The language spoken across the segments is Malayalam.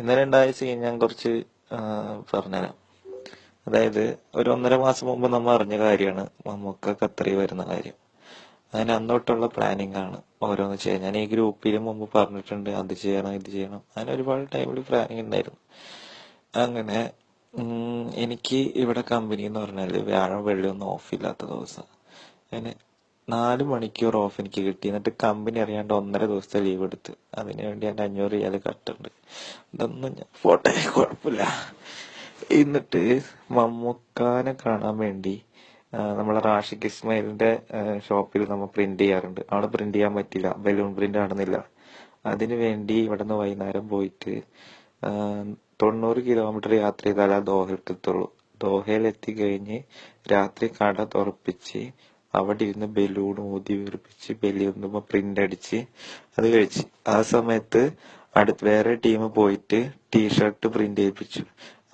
ഇന്നലെ ഉണ്ടായ സീൻ ഞാൻ കുറച്ച് പറഞ്ഞുതരാം. അതായത് ഒരു ഒന്നര മാസം മുമ്പ് നമ്മൾ അറിഞ്ഞ കാര്യമാണ് മമ്മൂക്ക ഖത്തറി വരുന്ന കാര്യം. അതിന് അന്നോട്ടുള്ള പ്ലാനിങ് ആണ് ഓരോന്ന് ചെയ്യാൻ. ഞാൻ ഈ ഗ്രൂപ്പിൽ മുമ്പ് പറഞ്ഞിട്ടുണ്ട് അത് ചെയ്യണം ഇത് ചെയ്യണം. അങ്ങനെ ഒരുപാട് ടൈമിൽ പ്ലാനിങ് ഉണ്ടായിരുന്നു. അങ്ങനെ എനിക്ക് ഇവിടെ കമ്പനി എന്ന് പറഞ്ഞാൽ വ്യാഴം വെള്ളിയൊന്നും ഓഫില്ലാത്ത ദിവസം. അങ്ങനെ നാല് മണിക്കൂർ ഓഫ് എനിക്ക് കിട്ടി. എന്നിട്ട് കമ്പനി അറിയാണ്ട് ഒന്നര ദിവസത്തെ ലീവ് എടുത്ത്. അതിന് വേണ്ടി എന്റെ അഞ്ഞൂറ് റിയാൽ കട്ടുണ്ട്. ഇതൊന്നും ഞാൻ പോട്ടെ കുഴപ്പമില്ല. എന്നിട്ട് മമ്മൂക്കാനെ കാണാൻ വേണ്ടി നമ്മളെ റാഷിഖ് ഇസ്മായിലിന്റെ ഷോപ്പിൽ നമ്മൾ പ്രിന്റ് ചെയ്യാറുണ്ട്. അവിടെ പ്രിന്റ് ചെയ്യാൻ പറ്റില്ല. ബലൂൺ പ്രിന്റ് ആണെന്നില്ല. അതിനു വേണ്ടി ഇവിടെ നിന്ന് വൈകുന്നേരം പോയിട്ട് തൊണ്ണൂറ് കിലോമീറ്റർ യാത്ര ചെയ്താലേ എത്തുള്ളൂ ദോഹയിൽ എത്തിക്കഴിഞ്ഞ് രാത്രി കട തുറപ്പിച്ച് അവിടെ ഇരുന്ന് ബലൂൺ ഊതി വീർപ്പിച്ച് ഒന്നുമ്പോ പ്രിന്റ് അടിച്ച് അത് കഴിച്ച്. ആ സമയത്ത് അടുത്ത് വേറെ ടീം പോയിട്ട് ടീഷർട്ട് പ്രിന്റ് ചെയ്യിപ്പിച്ചു.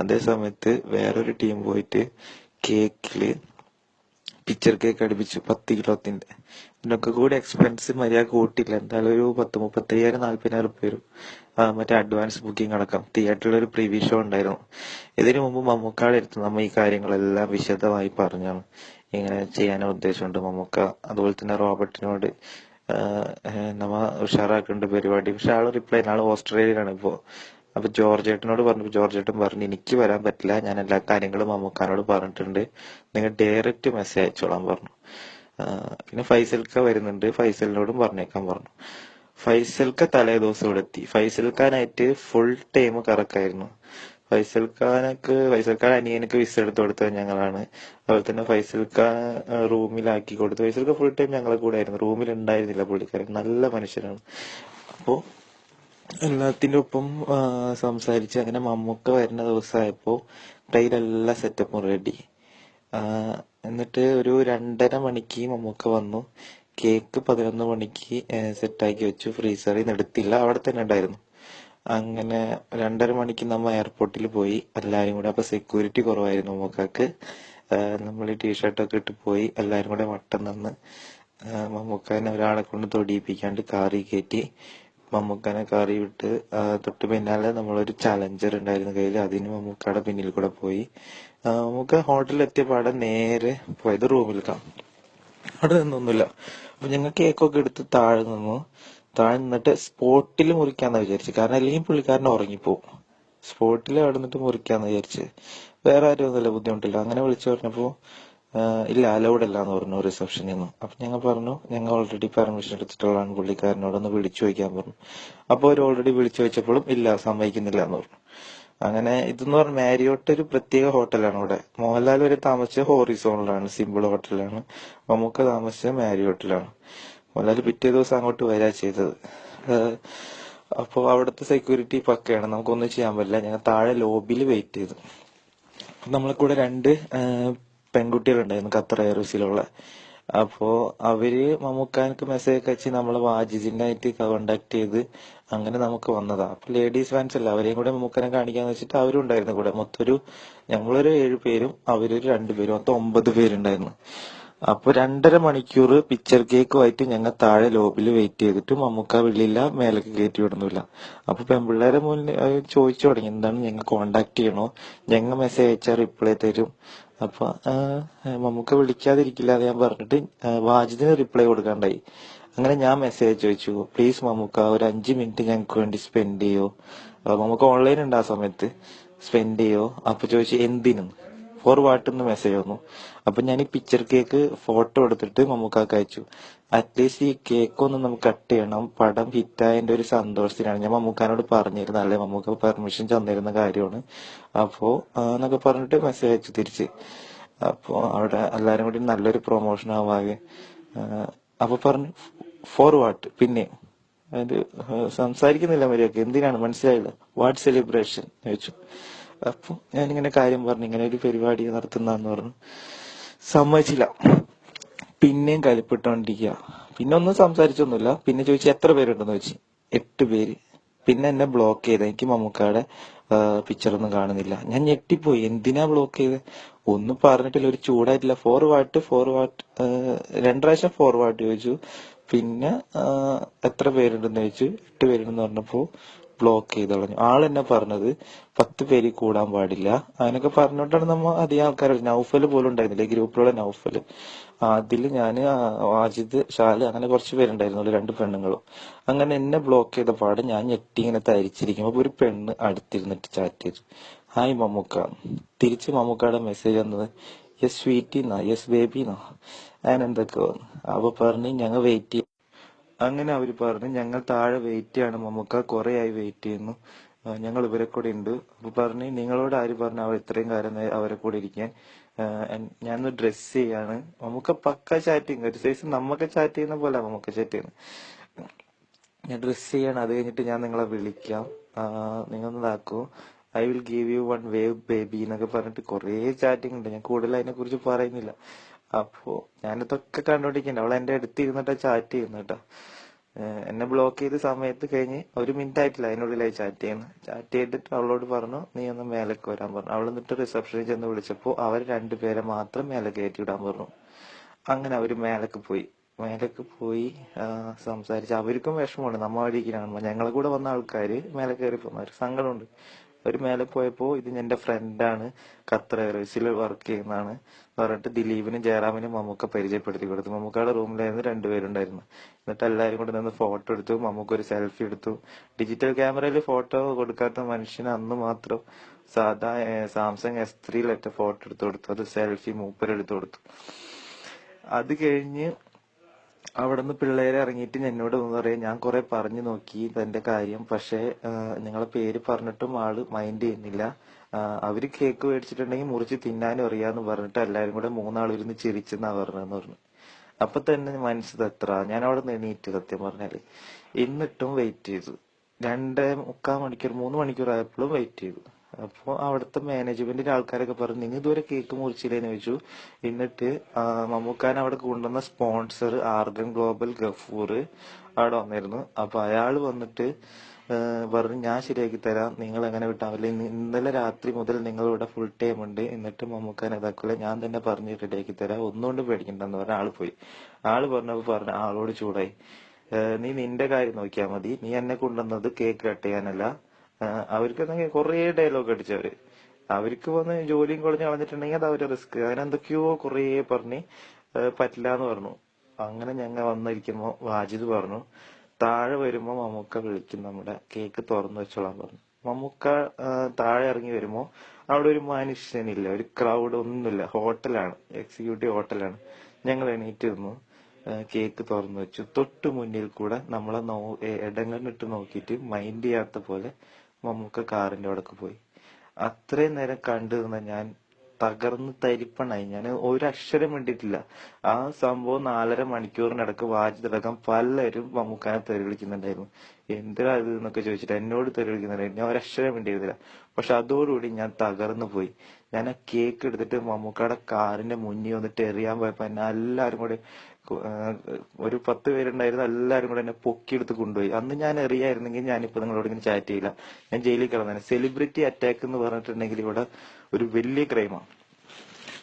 അതേ സമയത്ത് വേറൊരു ടീം പോയിട്ട് കേക്കിൽ പിക്ചർ കേക്ക് അടിപ്പിച്ചു. പത്ത് കിലോത്തിന്റെ ഇതിനൊക്കെ കൂടി എക്സ്പെൻസ് മര്യാദ കൂട്ടില്ല. എന്തായാലും ഒരു പത്ത് മുപ്പത്തയ്യായിരം നാല്പതിനായിരം ഉപ്പ് വരും. മറ്റേ അഡ്വാൻസ് ബുക്കിംഗ് അടക്കം. തിയേറ്ററിൽ ഒരു പ്രിവ്യൂ ഷോ ഉണ്ടായിരുന്നു. ഇതിനു മുമ്പ് മമ്മൂക്കാട് എടുത്ത് നമ്മ ഈ കാര്യങ്ങളെല്ലാം വിശദമായി പറഞ്ഞാണ്. ഇങ്ങനെ ചെയ്യാൻ ഉദ്ദേശമുണ്ട് മമ്മൂക്ക. അതുപോലെ തന്നെ റോബർട്ടിനോട് നമ്മ ഉഷാറാക്കേണ്ട പരിപാടി. പക്ഷെ ആൾ റിപ്ലൈ ആൾ ഓസ്ട്രേലിയയിലാണ് ഇപ്പോ. അപ്പൊ ജോർജ് ഏട്ടനോട് പറഞ്ഞു ജോർജ് ഏട്ടൻ പറഞ്ഞു എനിക്ക് വരാൻ പറ്റില്ല. ഞാൻ എല്ലാ കാര്യങ്ങളും മമ്മൂക്കാനോട് പറഞ്ഞിട്ടുണ്ട്. നിങ്ങൾ ഡയറക്റ്റ് മെസ്സേജ് അയച്ചോളാൻ പറഞ്ഞു. പിന്നെ ഫൈസൽക്ക വരുന്നുണ്ട്. ഫൈസലിനോടും പറഞ്ഞേക്കാൻ പറഞ്ഞു. ഫൈസൽക്ക തലേ ദിവസം ഇവിടെ എത്തി ഫൈസൽക്കാനായിട്ട് ഫുൾ ടൈം കറക്കായിരുന്നു. ഫൈസൽ ഖാനൊക്കെ ഫൈസൽ ഖാൻ അനിയനക്ക് വിസ എടുത്ത് കൊടുത്തത് ഞങ്ങളാണ്. അതുപോലെ തന്നെ ഫൈസൽ ഖാൻ റൂമിലാക്കി കൊടുത്തു. ഫൈസൽ ഖാൻ ഫുൾ ടൈം ഞങ്ങളെ കൂടെ ആയിരുന്നു റൂമിൽ ഉണ്ടായിരുന്നില്ല പുള്ളിക്കാരൻ. നല്ല മനുഷ്യനാണ്. അപ്പോ എല്ലാത്തിന്റെ ഒപ്പം സംസാരിച്ച് അങ്ങനെ മമ്മൂക്ക വരുന്ന ദിവസമായപ്പോ കയ്യിലെല്ലാ സെറ്റപ്പും റെഡി എന്നിട്ട് ഒരു രണ്ടര മണിക്ക് മമ്മൂക്ക വന്നു. കേക്ക് പതിനൊന്ന് മണിക്ക് സെറ്റാക്കി വെച്ചു. ഫ്രീസറിൽ നിന്ന് എടുത്തില്ല. അവിടെ തന്നെ ഉണ്ടായിരുന്നു. അങ്ങനെ രണ്ടര മണിക്ക് നമ്മൾ എയർപോർട്ടിൽ പോയി. എല്ലാവരും കൂടെ അപ്പോൾ സെക്യൂരിറ്റി കുറവായിരുന്നു മമ്മൂക്കാക്ക്. നമ്മൾ ടീഷർട്ട് ടീഷർട്ടൊക്കെ ഇട്ട് പോയി. എല്ലാവരും കൂടെ വട്ടം നിന്ന് മമ്മൂക്കാനെ ഒരാളെ കൊണ്ട് തൊടിയിപ്പിക്കാണ്ട് കാറി കയറ്റി മമ്മൂക്കാനെ കാറി വിട്ട് തൊട്ട് പിന്നാലെ നമ്മളൊരു ചലഞ്ചർ ഉണ്ടായിരുന്നു കയ്യിൽ അതിന് മമ്മൂക്കയുടെ പിന്നിൽ കൂടെ പോയി. മമ്മൂക്ക ഹോട്ടലിൽ എത്തിയ പാടെ നേരെ പോയത് റൂമിലേക്കാണ് അവിടെ നിന്നൊന്നുമില്ല. അപ്പൊ ഞങ്ങൾ കേക്കൊക്കെ എടുത്ത് താഴെ നിന്നു. താഴെ നിന്നിട്ട് സ്പോട്ടിൽ മുറിക്കാന്ന് വിചാരിച്ചു. കാരണം അല്ലെങ്കിൽ പുള്ളിക്കാരൻ ഉറങ്ങിപ്പോവും. സ്പോട്ടിൽ അവിടെ നിന്നിട്ട് മുറിക്കാന്ന് വിചാരിച്ച്. വേറെ ആരും ഒന്നുമില്ല ബുദ്ധിമുട്ടില്ല. അങ്ങനെ വിളിച്ചു പറഞ്ഞപ്പോ ഇല്ല അലൗഡ് അല്ല എന്ന് പറഞ്ഞു റിസപ്ഷനിൽ നിന്ന് അപ്പൊ ഞങ്ങൾ പറഞ്ഞു ഞങ്ങൾ ഓൾറെഡി പെർമിഷൻ എടുത്തിട്ടുള്ളതാണ് പുള്ളിക്കാരനോടൊന്ന് വിളിച്ചു ചോദിക്കാൻ പറഞ്ഞു. അപ്പൊ അവർ ഓൾറെഡി വിളിച്ചു ചോദിച്ചപ്പോഴും ഇല്ല സമ്മതിക്കുന്നില്ല എന്ന് പറഞ്ഞു. അങ്ങനെ ഇതെന്ന് പറഞ്ഞ മാരിയോട്ട് ഒരു പ്രത്യേക ഹോട്ടലാണ് ഇവിടെ. മോഹൻലാൽ വരെ താമസിച്ച ഹോറിസോണിലാണ് സിമ്പിൾ ഹോട്ടലാണ്. മമ്മൂക്ക താമസിച്ച മാരിയോട്ടിലാണ് മോഹൻലാൽ പിറ്റേ ദിവസം അങ്ങോട്ട് വരാ ചെയ്തത്. അപ്പോൾ അപ്പൊ അവിടുത്തെ സെക്യൂരിറ്റി പക്കയാണ്. നമുക്കൊന്നും ചെയ്യാൻ പറ്റില്ല. ഞങ്ങൾ താഴെ ലോബിയിൽ വെയിറ്റ് ചെയ്തു. നമ്മളെ കൂടെ രണ്ട് പെൺകുട്ടികളുണ്ടായിരുന്നു ഖത്തർ എയർവേസിലുള്ള അപ്പോ അവർ മമ്മൂക്കാനക്ക് മെസ്സേജ് ഒക്കെ അയച്ച് നമ്മളെ ആയിട്ട് കോണ്ടാക്ട് ചെയ്ത് അങ്ങനെ നമുക്ക് വന്നതാ. അപ്പൊ ലേഡീസ് ഫാൻസ് അല്ല അവരെയും കൂടെ മമ്മൂക്കാനെ കാണിക്കാന്ന് വെച്ചിട്ട് അവരും ഉണ്ടായിരുന്നു കൂടെ. മൊത്തം ഒരു ഞങ്ങളൊരു ഏഴ് പേരും അവരൊരു രണ്ടുപേരും മൊത്തം ഒമ്പത് പേരുണ്ടായിരുന്നു. അപ്പൊ രണ്ടര മണിക്കൂർ പിക്ചർ കേക്കുമായിട്ട് ഞങ്ങൾ താഴെ ലോബിയിൽ വെയിറ്റ് ചെയ്തിട്ട് മമ്മൂക്ക വിളിയില്ല മേലേക്ക് കയറ്റി വിടുന്നില്ല അപ്പൊ പെൺപിള്ളേരെ മുന്നിൽ ചോദിച്ചു തുടങ്ങി. എന്താണ് ഞങ്ങൾ കോണ്ടാക്ട് ചെയ്യണോ? ഞങ്ങൾ മെസ്സേജ് അയച്ചാൽ റിപ്ലൈ തരും. അപ്പൊ മമ്മൂക്ക വിളിക്കാതിരിക്കില്ല എന്ന് ഞാൻ പറഞ്ഞിട്ട് വാജിദിന് റിപ്ലൈ കൊടുക്കാണ്ടായി. അങ്ങനെ ഞാൻ മെസ്സേജ് ചോദിച്ചു പ്ലീസ് മമ്മൂക്ക ഒരു അഞ്ച് മിനിറ്റ് ഞങ്ങൾക്ക് വേണ്ടി സ്പെൻഡ് ചെയ്യോ? മമ്മൂക്ക ഓൺലൈൻ ഉണ്ട് ആ സമയത്ത്. സ്പെൻഡ് ചെയ്യോ? അപ്പൊ ചോദിച്ചു എന്തിനും? ഫോർ വാട്ടെന്ന് മെസ്സേജ് വന്നു. അപ്പൊ ഞാൻ ഈ പിക്ചർ കേക്ക് ഫോട്ടോ എടുത്തിട്ട് മമ്മൂക്കാക്ക് അയച്ചു. അറ്റ്ലീസ്റ്റ് ഈ കേക്ക് ഒന്ന് നമുക്ക് കട്ട് ചെയ്യണം. പടം ഹിറ്റായതിന്റെ ഒരു സന്തോഷത്തിനാണ്. ഞാൻ മമ്മൂക്കാനോട് പറഞ്ഞിരുന്നു. അല്ലെ? മമ്മൂക്ക പെർമിഷൻ തന്നിരുന്ന കാര്യമാണ്. അപ്പോ എന്നൊക്കെ പറഞ്ഞിട്ട് മെസ്സേജ് അയച്ചു തിരിച്ച്. അപ്പോ അവിടെ എല്ലാരും കൂടി നല്ലൊരു പ്രൊമോഷൻ ആവാകെ അപ്പോൾ അപ്പൊ പറഞ്ഞു ഫോർ വാട്ട് പിന്നെ അത് സംസാരിക്കുന്നില്ല മര്യാദയ്ക്ക് എന്തിനാണ്? മനസ്സിലായില്ല. വാട്ട് സെലിബ്രേഷൻ ചോദിച്ചു. അപ്പൊ ഞാനിങ്ങനെ കാര്യം പറഞ്ഞു ഇങ്ങനെ ഒരു പരിപാടി നടത്തുന്നതെന്ന് പറഞ്ഞു. സമ്മതിച്ചില്ല. പിന്നെയും കലിപ്പിട്ടോണ്ടിരിക്കുക പിന്നെ ഒന്നും സംസാരിച്ചൊന്നുമില്ല. പിന്നെ ചോദിച്ചു എത്ര പേരുണ്ടെന്ന് ചോദിച്ചു? എട്ട് പേര്. പിന്നെ എന്നെ ബ്ലോക്ക് ചെയ്ത എനിക്ക് മമ്മൂക്കാടെ പിക്ചറൊന്നും കാണുന്നില്ല. ഞാൻ ഞെട്ടിപ്പോയി. എന്തിനാ ബ്ലോക്ക് ചെയ്ത്? ഒന്നും പറഞ്ഞിട്ടില്ല. ഒരു ചൂടായിട്ടില്ല. ഫോർ വാട്ട് ഫോർ വാട്ട് രണ്ടു പ്രാവശ്യം വാട്ട് ചോദിച്ചു. പിന്നെ എത്ര പേരുണ്ടെന്ന് ചോദിച്ചു. എട്ട് പേരുണ്ടെന്ന് പറഞ്ഞപ്പോ ബ്ലോക്ക് ചെയ്ത് കളഞ്ഞു ആൾ എന്നെ പറഞ്ഞത്? പത്ത് പേര് കൂടാൻ പാടില്ല. അങ്ങനൊക്കെ പറഞ്ഞോണ്ടാണ് നമ്മ അധികം ആൾക്കാർ നൗഫൽ പോലും ഉണ്ടായിരുന്നില്ല. ഗ്രൂപ്പിലുള്ള നൗഫൽ. അതിൽ ഞാൻ ആ വാജിദ് ഷാൽ അങ്ങനെ കുറച്ച് പേരുണ്ടായിരുന്നുള്ളൂ രണ്ട് പെണ്ണുങ്ങളും. അങ്ങനെ എന്നെ ബ്ലോക്ക് ചെയ്ത പാട് ഞാൻ ഞെട്ടി ഇങ്ങനെ തരിച്ചിരിക്കുമ്പോ ഒരു പെണ്ണ് അടുത്തിരുന്നിട്ട് ചാറ്റ് ചെയ്തു. ഹായ് മമ്മൂക്ക. തിരിച്ച് മമ്മൂക്കയുടെ മെസ്സേജ് വന്നത് യെസ് സ്വീറ്റിന്നാ യെസ് ബേബി എന്നാ ഞാൻ എന്തൊക്കെ വന്നു. അപ്പൊ പറഞ്ഞ് ഞങ്ങൾ വെയിറ്റ് അങ്ങനെ അവർ പറഞ്ഞു ഞങ്ങൾ താഴെ വെയിറ്റ് ചെയ്യണം മമ്മൂക്ക കുറെ ആയി വെയിറ്റ് ചെയ്യുന്നു ഞങ്ങൾ ഇവരെ കൂടെ ഉണ്ട്. അപ്പൊ പറഞ്ഞു നിങ്ങളോട് ആര് പറഞ്ഞു അവർ ഇത്രയും കാലം അവരെ കൂടെ ഇരിക്കാൻ? ഞാൻ ഡ്രസ് ചെയ്യാണ്. മമ്മൂക്ക പക്ക ചാറ്റിങ് ഒരു സൈസ് നമ്മക്ക് ചാറ്റ് ചെയ്യുന്ന പോലെ മമ്മൂക്ക ചാറ്റ് ചെയ്യുന്നത് ഞാൻ ഡ്രസ് ചെയ്യാണ് അത് കഴിഞ്ഞിട്ട് ഞാൻ നിങ്ങളെ വിളിക്കാം. നിങ്ങൾ ഇതാക്കൂ. I will give you one wave baby എന്നൊക്കെ പറഞ്ഞിട്ട് കുറേ ചാറ്റിംഗ് ഉണ്ട്. ഞാൻ കൂടുതൽ അതിനെ കുറിച്ച് പറയുന്നില്ല. അപ്പോ ഞാനിതൊക്കെ കണ്ടോണ്ടിരിക്കണ്ട അവൾ എന്റെ അടുത്ത് ഇരുന്നിട്ടാ ചാറ്റ് ചെയ്യുന്നുട്ടോ എന്നെ ബ്ലോക്ക് ചെയ്ത സമയത്ത് കഴിഞ്ഞ് ഒരു മിനിറ്റ് ആയിട്ടില്ല അതിനുള്ളിലായി ചാറ്റ് ചെയ്യുന്നത്. ചാറ്റ് ചെയ്തിട്ട് അവളോട് പറഞ്ഞു നീ ഒന്ന് മേലേക്ക് വരാൻ പറഞ്ഞു. അവൾ എന്നിട്ട് റിസപ്ഷനിൽ ചെന്ന് വിളിച്ചപ്പോ അവർ രണ്ടുപേരെ മാത്രം മേലെ കയറ്റി വിടാൻ പറഞ്ഞു. അങ്ങനെ അവർ മേലേക്ക് പോയി. മേലേക്ക് പോയി സംസാരിച്ച് അവർക്കും വിഷമമുണ്ട്. നമ്മ വഴിക്കാണ് ഞങ്ങളെ കൂടെ വന്ന ആൾക്കാര് മേലെ കയറി പോകുന്ന ഒരു സങ്കടമുണ്ട്. അവർ മേലെ പോയപ്പോ ഇത് എന്റെ ഫ്രണ്ടാണ് ഖത്തർ എയർവേസിൽ വർക്ക് ചെയ്യുന്നതാണ്. പറഞ്ഞിട്ട് ദിലീപിനും ജയറാമിനും മമ്മൂക്ക പരിചയപ്പെടുത്തി കൊടുത്തു. മമ്മൂക്കയുടെ റൂമിലായിരുന്നു രണ്ടുപേരുണ്ടായിരുന്നു എന്നിട്ട് എല്ലാവരും കൂടെ നിന്ന് ഫോട്ടോ എടുത്തു. മമ്മൂക്ക ഒരു സെൽഫി എടുത്തു. ഡിജിറ്റൽ ക്യാമറയിൽ ഫോട്ടോ കൊടുക്കാത്ത മനുഷ്യന് അന്ന് മാത്രം സാധാ സാംസങ് എസ് ത്രീയിലൊറ്റ ഫോട്ടോ എടുത്തു കൊടുത്തു. അത് സെൽഫി മൂപ്പരെടുത്തു കൊടുത്തു. അത് കഴിഞ്ഞ് അവിടുന്ന് പിള്ളേരെ ഇറങ്ങിയിട്ട് എന്നോട് ഒന്ന് പറയാം ഞാൻ കുറെ പറഞ്ഞു നോക്കി തന്റെ കാര്യം പക്ഷേ നിങ്ങളെ പേര് പറഞ്ഞിട്ടും ആൾ മൈൻഡ് ചെയ്യുന്നില്ല. അവർ കേക്ക് മേടിച്ചിട്ടുണ്ടെങ്കിൽ മുറിച്ച് തിന്നാനും അറിയാന്ന് പറഞ്ഞിട്ട് എല്ലാരും കൂടെ മൂന്നാൾ ഇരുന്ന് ചിരിച്ചെന്നാ പറഞ്ഞതെന്ന് പറഞ്ഞു. അപ്പൊ തന്നെ മനസ്സ് എത്ര ഞാൻ അവിടെ എണീറ്റ് സത്യം പറഞ്ഞാൽ. എന്നിട്ടും വെയിറ്റ് ചെയ്തു. രണ്ടേ മുക്കാൽ മണിക്കൂർ മൂന്ന് മണിക്കൂർ ആയപ്പോഴും വെയിറ്റ് ചെയ്തു. അപ്പൊ അവിടുത്തെ മാനേജ്മെന്റിന്റെ ആൾക്കാരൊക്കെ പറഞ്ഞു നിങ്ങൾ ഇതുവരെ കേക്ക് മുറിച്ചില്ലേന്ന് ചോദിച്ചു. എന്നിട്ട് മമ്മൂക്കാൻ അവിടെ കൊണ്ടുവന്ന സ്പോൺസർ ആർഗൻ ഗ്ലോബൽ ഗഫൂർ അവിടെ വന്നിരുന്നു. അപ്പൊ അയാൾ വന്നിട്ട് പറഞ്ഞു ഞാൻ ശരിയാക്കി തരാം. നിങ്ങൾ എങ്ങനെ വിട്ടാൽ മതി. ഇന്നലെ രാത്രി മുതൽ നിങ്ങൾ ഇവിടെ ഫുൾ ടൈം ഉണ്ട്. എന്നിട്ട് മമ്മൂക്കാൻ ഇതാക്കില്ല ഞാൻ തന്നെ പറഞ്ഞ് റെഡിയാക്കി തരാം. ഒന്നുകൊണ്ട് പേടിക്കണ്ടെന്ന് പറഞ്ഞ ആൾ പോയി. ആൾ പറഞ്ഞപ്പോ പറഞ്ഞ ആളോട് ചൂടായി. നീ നിന്റെ കാര്യം നോക്കിയാൽ മതി. നീ എന്നെ കൊണ്ടുവന്നത് കേക്ക് കട്ട് ചെയ്യാനല്ല. ഏഹ് എന്തെങ്കിലും കുറേ ഡയലോഗ് അടിച്ചവര് അവർക്ക് വന്ന് ജോലിയും കൊളിഞ്ഞ് കളഞ്ഞിട്ടുണ്ടെങ്കിൽ അത് അവരുടെ റിസ്ക് അതിനെന്തൊക്കെയോ കുറേ പറഞ്ഞ് പറ്റില്ല എന്ന് പറഞ്ഞു. അങ്ങനെ ഞങ്ങൾ വന്നിരിക്കുമ്പോ വാജിദ് പറഞ്ഞു താഴെ വരുമ്പോ മമ്മൂക്ക വിളിക്കും നമ്മുടെ. കേക്ക് തുറന്നു വെച്ചോളാൻ പറഞ്ഞു. മമ്മൂക്ക താഴെ ഇറങ്ങി വരുമ്പോ അവിടെ ഒരു മനുഷ്യനില്ല ഒരു ക്രൗഡ് ഒന്നുമില്ല. ഹോട്ടലാണ് എക്സിക്യൂട്ടീവ് ഹോട്ടലാണ്. ഞങ്ങൾ എണീറ്റ് നിന്നു കേക്ക് തുറന്നു വെച്ചു. തൊട്ടു മുന്നിൽ കൂടെ നമ്മളെ നോ ഇടങ്ങണിട്ട് നോക്കിയിട്ട് മൈൻഡ് ചെയ്യാത്ത പോലെ മമ്മൂക്ക കാറിന്റെ അവിടേക്ക് പോയി. അത്രയും നേരം കണ്ടു നിന്ന ഞാൻ തകർന്ന് തരിപ്പണായി. ഞാൻ ഒരക്ഷരം വേണ്ടിയിട്ടില്ല ആ സംഭവം നാലര മണിക്കൂറിനിടക്ക് വാജിതടക്കം പലരും മമ്മൂക്കാനെ തെറി വിളിക്കുന്നുണ്ടായിരുന്നു എന്തിനാ ഇത് എന്നൊക്കെ ചോദിച്ചിട്ട് എന്നോട് തെറി വിളിക്കുന്നുണ്ടായിരുന്നു ഞാൻ ഒരക്ഷരം വേണ്ടിയിരുന്നില്ല പക്ഷെ അതോടുകൂടി ഞാൻ തകർന്നു പോയി. ഞാൻ ആ കേക്ക് എടുത്തിട്ട് മമ്മൂക്കയുടെ കാറിന്റെ മുന്നിൽ വന്നിട്ട് എറിയാൻ പോയപ്പോ എന്നെ എല്ലാരും കൂടെ ഒരു പത്ത് പേരുണ്ടായിരുന്നു. എല്ലാരും കൂടെ എന്നെ പൊക്കിയെടുത്ത് കൊണ്ടുപോയി. അന്ന് ഞാൻ എറിയായിരുന്നെങ്കിൽ ഞാനിപ്പോ നിങ്ങളോട് ഇങ്ങനെ ചാറ്റ് ചെയ്യില്ല. ഞാൻ ജയിലിൽ കിടന്നേനെ സെലിബ്രിറ്റി അറ്റാക്ക് എന്ന് പറഞ്ഞിട്ടുണ്ടെങ്കിൽ ഇവിടെ ഒരു വലിയ ക്രൈമാണ്.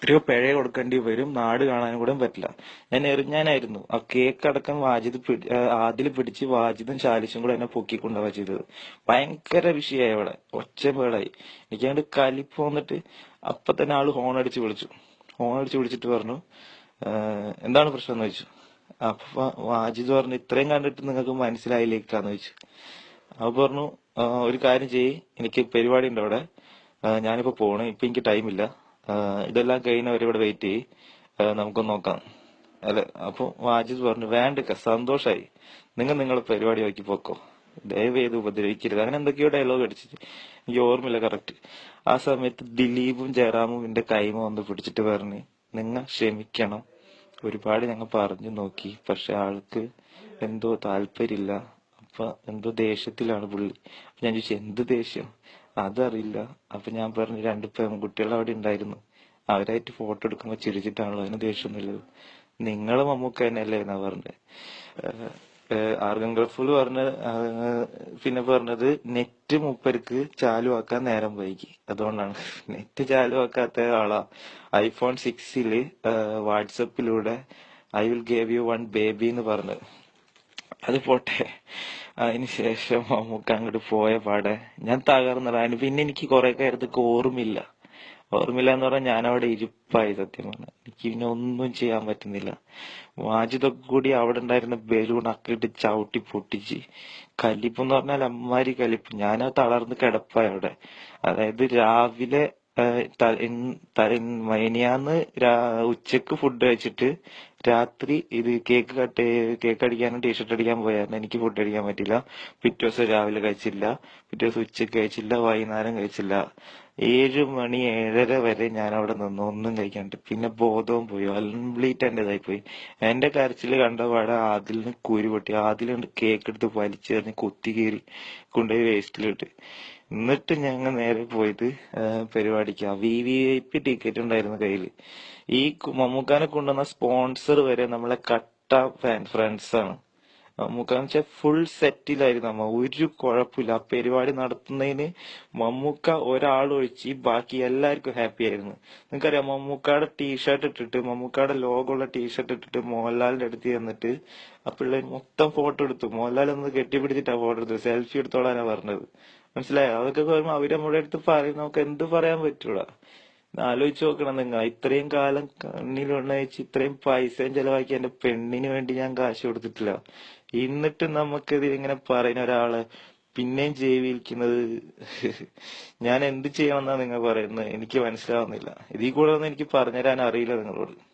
ഒരു പിഴ കൊടുക്കേണ്ടി വരും നാട് കാണാനും കൂടെ പറ്റില്ല. ഞാൻ എറിഞ്ഞാനായിരുന്നു. ആ കേക്ക് അടക്കം വാജിദ് ആദ്യ പിടിച്ച് വാജിദും ചാലിച്ചും കൂടെ എന്നെ പൊക്കിക്കൊണ്ടുപോവാ ചെയ്തത്. ഭയങ്കര വിഷയമായി അവിടെ. ഒച്ചപ്പാടായി എനിക്കങ്ങോട്ട് കലിപ്പ് വന്നിട്ട് അപ്പൊ തന്നെ ആൾ ഹോൺ അടിച്ച് വിളിച്ചു. ഹോൺ അടിച്ച് വിളിച്ചിട്ട് പറഞ്ഞു എന്താണ് പ്രശ്നം എന്ന് ചോദിച്ചു. അപ്പൊ വാജിദ് പറഞ്ഞു ഇത്രയും കണ്ടിട്ട് നിങ്ങൾക്ക് മനസ്സിലായില്ലേക്കാന്ന് ചോദിച്ചു. അപ്പൊ പറഞ്ഞു ഒരു കാര്യം ചെയ്യ്. എനിക്ക് പരിപാടി ഉണ്ട് അവിടെ. ഞാനിപ്പോ പോണേ. ഇപ്പൊ എനിക്ക് ടൈം ടൈമില്ല ഇതെല്ലാം കഴിയുന്നവരെ ഇവിടെ വെയിറ്റ് ചെയ്യ്. ആ, നമുക്കൊന്ന് നോക്കാം. അല്ല അപ്പൊ വാജിദ് പറഞ്ഞു വേണ്ടക്ക സന്തോഷായി. നിങ്ങൾ നിങ്ങളെ പരിപാടി നോക്കി പോക്കോ. ദയവേത് ഉപദ്രവിക്കരുത്. അങ്ങനെ എന്തൊക്കെയോ ഡയലോഗ് അടിച്ചിട്ട് എനിക്ക് ഓർമ്മയില്ല കറക്റ്റ് ആ സമയത്ത് ദിലീപും ജയറാമും എന്റെ കൈമ വന്ന് പിടിച്ചിട്ട് പറഞ്ഞു നിങ്ങൾ ക്ഷമിക്കണം. ഒരുപാട് ഞങ്ങൾ പറഞ്ഞു നോക്കി പക്ഷെ ആൾക്ക് എന്തോ താല്പര്യമില്ല. അപ്പൊ എന്തോ ദേഷ്യത്തിലാണ് പുള്ളി. ഞാൻ ചോദിച്ചു എന്ത് ദേഷ്യം? അതറിയില്ല. അപ്പൊ ഞാൻ പറഞ്ഞു രണ്ട് പെൺകുട്ടികൾ അവിടെ ഉണ്ടായിരുന്നു. അവരായിട്ട് ഫോട്ടോ എടുക്കുമ്പോ ചിരിച്ചിട്ടാണല്ലോ അതിന് ദേഷ്യമൊന്നുമില്ലല്ലോ. നിങ്ങൾ മമ്മൂക്ക തന്നെയല്ലേ? എന്നാ പറഞ്ഞത് ആർഗൻ ഗൾഫിൽ പറഞ്ഞ പിന്നെ പറഞ്ഞത് നെറ്റ് മൂപ്പർക്ക് ചാലുവാക്കാൻ നേരം വൈകി. അതുകൊണ്ടാണ്. നെറ്റ് ചാലുവാക്കാത്ത ആളാ. ഐഫോൺ സിക്സിൽ വാട്സപ്പിലൂടെ I will give you one baby എന്ന് പറഞ്ഞത്. അത് പോട്ടെ. അതിന് ശേഷം മമ്മൂക്ക അങ്ങോട്ട് പോയ പാടെ ഞാൻ തകർന്നതാണ് പിന്നെ എനിക്ക് കുറെ കാര്യത്തൊക്കെ ഓർമ്മയില്ല. ഓർമ്മയില്ല എന്ന് പറഞ്ഞാൽ ഞാൻ അവിടെ ഇരിപ്പായി സത്യം എനിക്ക് പിന്നെ ഒന്നും ചെയ്യാൻ പറ്റുന്നില്ല. വാജിതൊക്കെ കൂടി അവിടെ ഉണ്ടായിരുന്ന ബലൂൺ ഒക്കെ ഇട്ട് ചവിട്ടി പൊട്ടിച്ച് കലിപ്പ് എന്ന് പറഞ്ഞാൽ അമ്മാരി കലിപ്പ് ഞാൻ തളർന്ന് കിടപ്പായി അവിടെ. അതായത് രാവിലെ മൈനിയാന്ന് ഉച്ചയ്ക്ക് ഫുഡ് കഴിച്ചിട്ട് രാത്രി ഇത് കേക്ക് കട്ട് കേക്ക് അടിക്കാനും ടീഷർട്ട് അടിക്കാൻ പോയായിരുന്നു. എനിക്ക് ഫുഡ് അടിക്കാൻ പറ്റില്ല. പിറ്റേ ദിവസം രാവിലെ കഴിച്ചില്ല. പിറ്റേ ദിവസം ഉച്ചയ്ക്ക് കഴിച്ചില്ല. വൈകുന്നേരം കഴിച്ചില്ല. ഏഴ് മണി ഏഴര വരെ ഞാൻ അവിടെ നിന്നു. ഒന്നും കഴിക്കാണ്ട് പിന്നെ ബോധവും പോയി. കംപ്ലീറ്റ് എന്റേതായി പോയി എന്റെ കരച്ചിൽ കണ്ടപാടെ ആദിലിന് കുരു പൊട്ടി. ആദിലുണ്ട് കേക്ക് എടുത്ത് വലിച്ചെറിഞ്ഞ് കുത്തി കീറി കൊണ്ടുപോയി വേസ്റ്റിലിട്ട് എന്നിട്ട് ഞങ്ങൾ നേരെ പോയത് പരിപാടിക്ക്. V V I P ticket ഉണ്ടായിരുന്നു കയ്യിൽ ഈ മമ്മൂക്കാനെ കൊണ്ടുവന്ന സ്പോൺസർ വരെ നമ്മളെ കട്ട ഫാൻ ഫ്രണ്ട്സ് ആണ്. മമ്മൂക്കാന്ന് വെച്ചാൽ ഫുൾ സെറ്റിലായിരുന്നു അമ്മ. ഒരു കുഴപ്പമില്ല. ആ പരിപാടി നടത്തുന്നതിന് മമ്മൂക്ക ഒരാൾ ഒഴിച്ച് ബാക്കി എല്ലാവർക്കും ഹാപ്പി ആയിരുന്നു. നിങ്ങൾക്കറിയാം മമ്മൂക്കയുടെ ടീഷർട്ട് ഇട്ടിട്ട് മമ്മൂക്കയുടെ ലോഗോ ഉള്ള ടീഷർട്ട് ഇട്ടിട്ട് മോഹൻലാലിന്റെ അടുത്ത് ചെന്നിട്ട് ആ പിള്ളേർ മൊത്തം ഫോട്ടോ എടുത്തു. മോഹൻലാൽ ഒന്ന് കെട്ടിപ്പിടിച്ചിട്ടാ ഫോട്ടോ എടുത്തത്. സെൽഫി എടുത്തോളാനാ പറഞ്ഞത്. മനസ്സിലായോ? അതൊക്കെ പറയുമ്പോ അവർ നമ്മുടെ അടുത്ത് പറയും നമുക്ക് എന്ത് പറയാൻ പറ്റൂടാ? ആലോചിച്ച് നോക്കണം നിങ്ങൾ. ഇത്രയും കാലം കണ്ണിൽ ഉണ്ണയിച്ച് ഇത്രയും പൈസയും ചെലവാക്കി എന്റെ പെണ്ണിന് വേണ്ടി ഞാൻ കാശ് കൊടുത്തിട്ടില്ല. എന്നിട്ട് നമുക്കിത് ഇങ്ങനെ പറയുന്ന ഒരാളെ പിന്നെയും ജീവിക്കുന്നത് ഞാൻ എന്ത് ചെയ്യണമെന്നാ നിങ്ങൾ പറയുന്നത്? എനിക്ക് മനസ്സിലാവുന്നില്ല. ഇതിൽ കൂടെ ഒന്നും എനിക്ക് പറഞ്ഞുതരാൻ അറിയില്ല നിങ്ങളോട്.